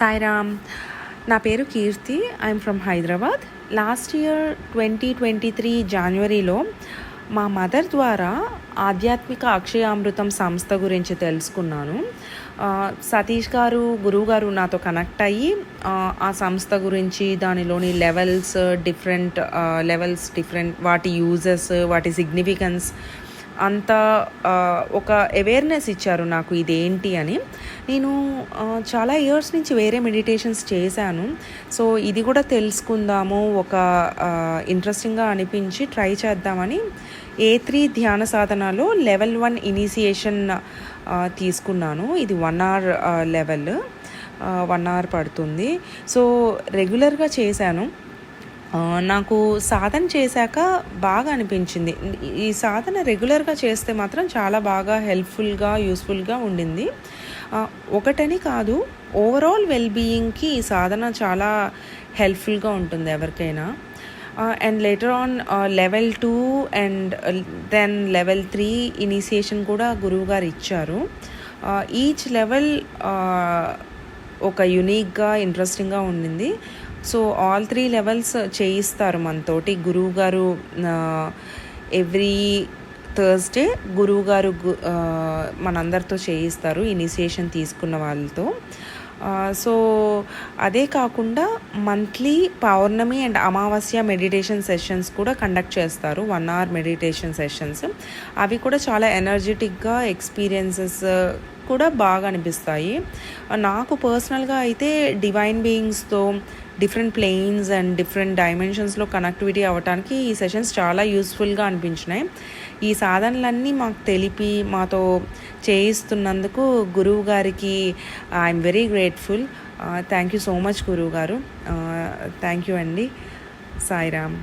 సాయిరామ్. నా పేరు Keerthi I'm from Hyderabad. Last year twenty twenty three జనవరిలో మా మదర్ ద్వారా ఆధ్యాత్మిక అక్షయామృతం సంస్థ గురించి తెలుసుకున్నాను. సతీష్ గారు గురువు గారు నాతో కనెక్ట్ అయ్యి ఆ, ఆ సంస్థ గురించి దానిలోని లెవెల్స్ డిఫరెంట్ లెవెల్స్ డిఫరెంట్ వాటి యూజెస్ వాటి సిగ్నిఫికెన్స్ అంత ఒక అవేర్నెస్ ఇచ్చారు నాకు ఇదేంటి అని. నేను చాలా ఇయర్స్ నుంచి వేరే మెడిటేషన్స్ చేశాను. సో ఇది కూడా తెలుసుకుందాము ఒక ఇంట్రెస్టింగ్గా అనిపించి ట్రై చేద్దామని ఏ త్రీ ధ్యాన సాధనలో లెవెల్ వన్ ఇనిషియేషన్ తీసుకున్నాను. ఇది one hour level one hour పడుతుంది. సో రెగ్యులర్గా చేశాను. నాకు సాధన చేశాక బాగా అనిపించింది. ఈ సాధన రెగ్యులర్గా చేస్తే మాత్రం చాలా బాగా హెల్ప్ఫుల్గా యూస్ఫుల్గా ఉండింది. ఒకటని కాదు ఓవరాల్ వెల్ బీయింగ్కి ఈ సాధన చాలా హెల్ప్ఫుల్గా ఉంటుంది ఎవరికైనా. And later on level two and then level three initiation కూడా గురువు గారు ఇచ్చారు. ఈచ్ లెవెల్ ఒక యునీక్గా ఇంట్రెస్టింగ్గా ఉండింది. సో ఆల్ త్రీ లెవెల్స్ చేయిస్తారు మనతోటి. గురువు గారు ఎవ్రీ థర్స్డే గురువు గారు గు- మనందరితో చేయిస్తారు ఇనిషియేషన్ తీసుకున్న వాళ్ళతో. సో అదే కాకుండా మంత్లీ పౌర్ణమి అండ్ అమావాస్య మెడిటేషన్ సెషన్స్ కూడా కండక్ట్ చేస్తారు. వన్ అవర్ మెడిటేషన్ సెషన్స్ అవి కూడా చాలా ఎనర్జెటిక్గా ఎక్స్పీరియన్సెస్ కూడా బాగా అనిపిస్తాయి. నాకు పర్సనల్గా అయితే డివైన్ బీయింగ్స్తో డిఫరెంట్ ప్లేన్స్ అండ్ డిఫరెంట్ డైమెన్షన్స్లో కనెక్టివిటీ అవ్వడానికి ఈ సెషన్స్ చాలా యూస్ఫుల్గా అనిపించినాయి. ఈ సాధనలన్నీ మాకు తెలిపి మాతో చేయిస్తున్నందుకు గురువు గారికి I'm very grateful. Thank you so much గురువు గారు. థ్యాంక్ యూ అండి. సాయిరామ్.